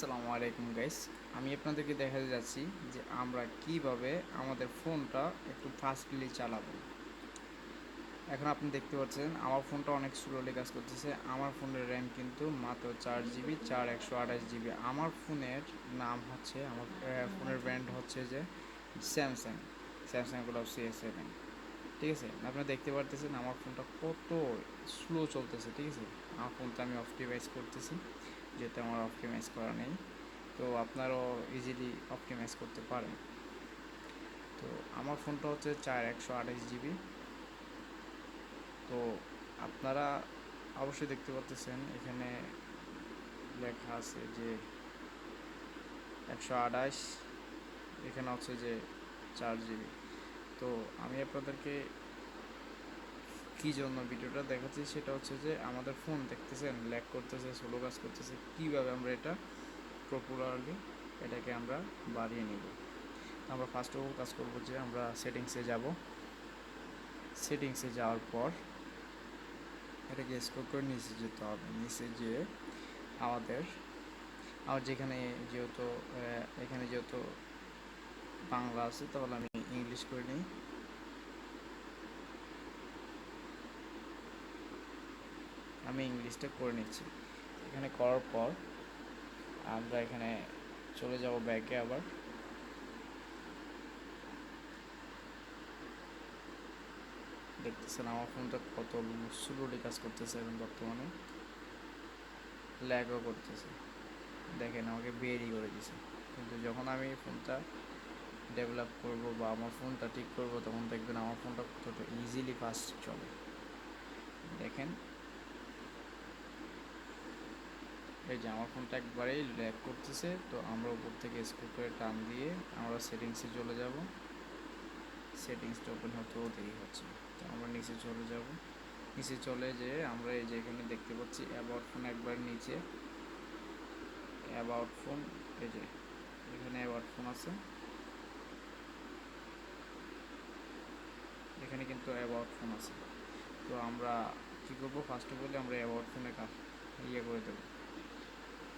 আসসালামু আলাইকুম গাইস আমি আপনাদেরকে দেখাতে যাচ্ছি যে আমরা কীভাবে আমাদের ফোনটা একটু ফাস্টলি চালাবো। এখন আপনি দেখতে পাচ্ছেন, আমার ফোনটা অনেক স্লোলি কাজ করতেছে। আমার ফোনের র্যাম কিন্তু মাত্র চার জিবি চার একশো আঠাশ জিবি আমার ফোনের নাম হচ্ছে, আমার ফোনের ব্র্যান্ড হচ্ছে যে স্যামসাং স্যামসাংগুলো সি সেভেন ঠিক আছে? আপনারা দেখতে পারতেছেন আমার ফোনটা কত স্লো চলতেছে, ঠিক আছে? আমার ফোনটা আমি অপটিমাইজ করতেছি, যেহেতু আমার অপটিমাইজ করা নেই। তো আপনারাও ইজিলি অপটিমাইজ করতে পারেন। তো আমার ফোনটা হচ্ছে চার একশো আঠাশ জিবি। তো আপনারা অবশ্যই দেখতে পাচ্ছেন এখানে লেখা আছে যে একশো আঠাশ, এখানে হচ্ছে যে চার জিবি। তো আমি আপনাদেরকে কী জন্য ভিডিওটা দেখাচ্ছি সেটা হচ্ছে যে আমাদের ফোন দেখতেছেন ল্যাক করতেছে স্লো কাজ করতেছে, কীভাবে আমরা এটা প্রপারলি এটাকে আমরা বাড়িয়ে নিব? আমরা ফার্স্ট অফ কাজ করব যে আমরা সেটিংসে যাব। সেটিংসে যাওয়ার পর এটাকে স্কোর করে নিচে যেতে হবে। নিচে যেয়ে আমাদের, আমার যেখানে যেহেতু এখানে যেহেতু বাংলা আছে তাহলে আমি ইংলিশ করে নিই আমি ইংলিশটা করে নিচ্ছি। এখানে করার পর আমরা এখানে চলে যাব ব্যাকে আবার। দেখতেছেন আমার ফোনটা কত স্লোলি কাজ করতেছে এখন বর্তমানে। ল্যাগও করতেছে। দেখেন আমাকে বেরি করে দিছে। কিন্তু যখন আমি ফোনটা ডেভেলপ করব বা আমার ফোনটা ঠিক করব, তখন দেখবেন আমার ফোনটা কতটা ইজিলি ফাস্ট চলে। দেখেন। এই যে আমার ফোনটা একবারেই ল্যাগ করতেছে, তো আমরা উপর থেকে স্ক্রু করে টান দিয়ে আমরা সেটিংসে চলে যাব। সেটিংসটা ওপেন হতেও দেরি হচ্ছে তো আমরা নিচে চলে যাব। নিচে চলে যে আমরা এই যে এখানে দেখতে পাচ্ছি অ্যাবাউট ফোন একবার নিচে। অ্যাবাউট ফোন এই যে এখানে অ্যাবাউট ফোন আছে। এখানে কিন্তু অ্যাবাউট ফোন আছে। তো আমরা কী করব? ফার্স্ট অফ অল আমরা অ্যাবাউট ফোনে কাজ ইয়ে করে দেবো।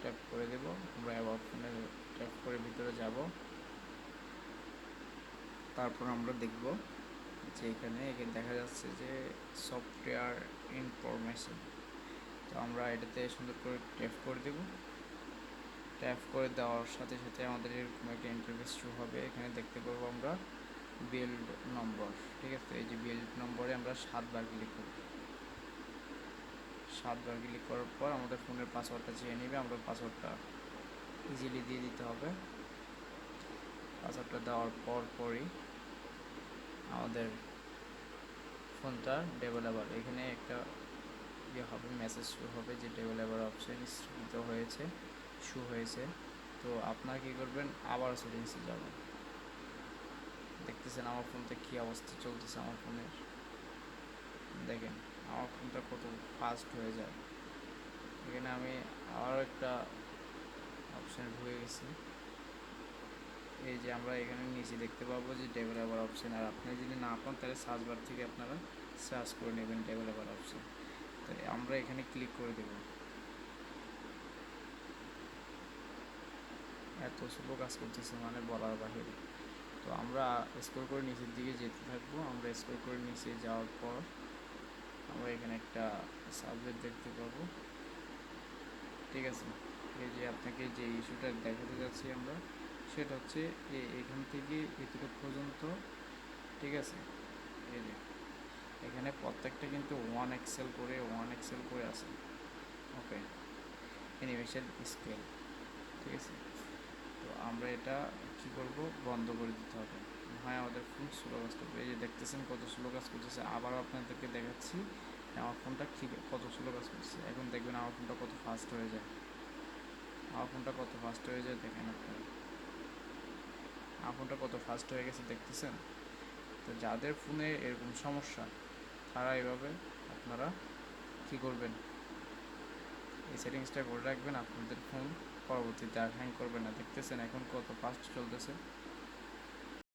ট্যাপ করে দেব। আমরা অ্যাবাউট ফোনে ট্যাপ করে ভিতরে যাব। তারপর আমরা দেখব যে এখানে এখানে দেখা যাচ্ছে যে সফটওয়্যার ইনফরমেশন তো আমরা এটাতে সুন্দর করে ট্যাপ করে দেব। ট্যাপ করে দেওয়ার সাথে সাথে আমাদের এরকম একটা ইন্টারফেস শো হবে। এখানে দেখতে পাবো আমরা। বিল্ড নম্বর ঠিক আছে? এই যে বিল্ড নম্বরে আমরা সাতবার ক্লিক করব। সাতবার ক্লিক করার পর আমাদের ফোনের পাসওয়ার্ডটা চেয়ে নেবে আমরা পাসওয়ার্ডটা ইজিলি দিয়ে দিতে হবে। পাসওয়ার্ডটা দেওয়ার পর পরই আমাদের ফোনটা ডেভেলপার এখানে একটা ইয়ে হবে মেসেজ শো হবে যে ডেভেলপার অপশন স্থিত হয়েছে শু হয়েছে। তো আপনারা কী করবেন? আবার সেটিংসে যাবেন। দেখতেছেন আমার ফোনটা কী অবস্থা চলতেছে আমার ফোনের? দেখেন, আমার ফোনটা কত ফাস্ট হয়ে যায়। এখানে আমি আরও একটা অপশানে ঢুকে গেছি। এই যে আমরা এখানে নিচে দেখতে পাবো যে ডেভেলপার অপশান আর আপনি যদি না পান, তাহলে সার্চ বার থেকে আপনারা সার্চ করে নেবেন ডেভেলপার অপশান তো আমরা এখানে ক্লিক করে দেব। এত স্লো কাজ করতেছে মানে বলার বাহিরে। তো আমরা স্কোর করে নিচের দিকে যেতে থাকব। আমরা স্কোর করে নিচে যাওয়ার পর আমরা এখানে একটা সাবজেক্ট দেখতে পাবো। ঠিক আছে? এই যে আপনাকে যে ইস্যুটা দেখাতে যাচ্ছি আমরা, সেটা হচ্ছে এখান থেকে এতটুকু পর্যন্ত, ঠিক আছে? এই যে, এখানে প্রত্যেকটা কিন্তু ওয়ান এক্সেল করে ওয়ান এক্সেল করে আছে। ওকে অ্যানিমেশন স্কেল ঠিক আছে? তো আমরা এটা কি করব? বন্ধ করে দিতে হবে। হয় আমাদের ফোন স্লো কাজ করবে। এই যে দেখতেছেন কত স্লো কাজ করতেছে। আবার আপনাদেরকে দেখাচ্ছি আমার ফোনটা কী কত স্লো কাজ করছে এখন দেখবেন আমার ফোনটা কত ফাস্ট হয়ে যায়। আমার ফোনটা কত ফাস্ট হয়ে যায় দেখেন আপনারা। আমার ফোনটা কত ফাস্ট হয়ে গেছে দেখতেছেন? তো যাদের ফোনে এরকম সমস্যা, তারা এভাবে আপনারা কী করবেন? এই সেটিংসটা করে রাখবেন, আপনাদের ফোন পরবর্তীতে আর হ্যাং করবে না। দেখতেছেন এখন কত ফাস্ট চলতেছে।